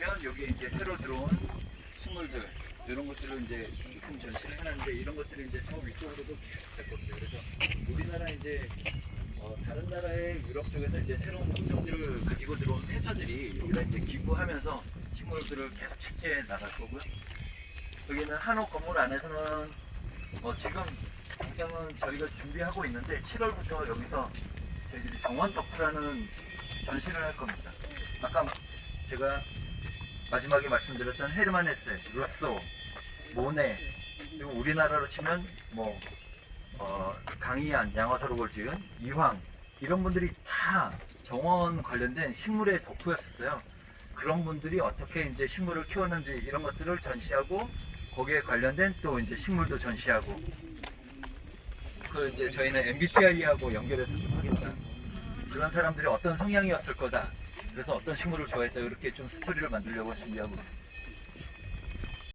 보시면 여기 이제 새로 들어온 식물들 이런 것들을 이제 조금 전시를 하는데 이런 것들이 이제 저 위쪽으로도 계속 될 겁니다. 그래서 우리나라 이제 어, 다른 나라의 유럽 쪽에서 이제 새로운 품종들을 가지고 들어온 회사들이 여기다 이제 기부하면서 식물들을 계속 축제해 나갈 거고요. 여기는 한옥 건물 안에서는 어, 지금 당장은 저희가 준비하고 있는데 7월부터 여기서 저희들이 정원 덕후라는 전시를 할 겁니다. 아까 제가 마지막에 말씀드렸던 헤르만 헤세, 루소, 모네 그리고 우리나라로 치면 뭐 어, 강희안, 양화서록을 지은 이황 이런 분들이 다 정원 관련된 식물의 덕후였었어요. 그런 분들이 어떻게 이제 식물을 키웠는지 이런 것들을 전시하고 거기에 관련된 또 이제 식물도 전시하고 그 이제 저희는 MBTI하고 연결해서 좀 하겠다. 그런 사람들이 어떤 성향이었을 거다. 그래서 어떤 식물을 좋아했다. 이렇게 좀 스토리를 만들려고 준비하고 있습니다.